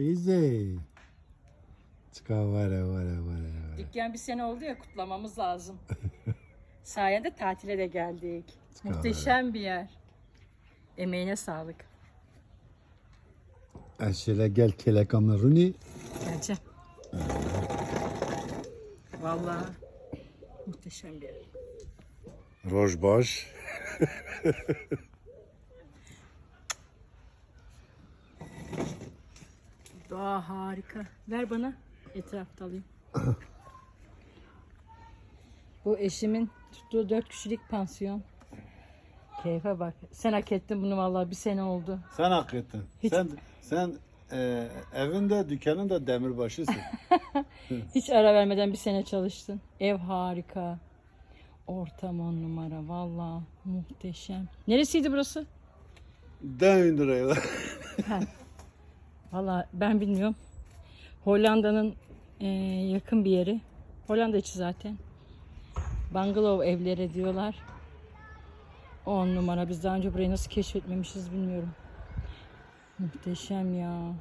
Easy. Çıkar vara vara vara. vara. Dükkan bir sene oldu ya kutlamamız lazım. Sayende tatile de geldik. Çıkar Muhteşem bir yer. Emeğine sağlık. Aşile gel kele kameruni. Geleceğim. Vallahi muhteşem bir yer. Rojbaş. Doğa harika. Ver bana. Etrafta alayım. Bu eşimin tuttuğu dört kişilik pansiyon. Keyfe bak. Sen hak ettin bunu vallahi bir sene oldu. Sen hak ettin. Hiç- Sen sen e, evinde dükkanın da demirbaşısın. Hiç ara vermeden bir sene çalıştın. Ev harika. Ortam on numara. Vallahi muhteşem. Neresiydi burası? Dön lirayla. Vallahi ben bilmiyorum. Hollanda'nın eee, yakın bir yeri. Hollanda içi zaten. Bungalow evleri diyorlar. 10 numara. Biz daha önce burayı nasıl keşfetmemişiz bilmiyorum. Muhteşem ya.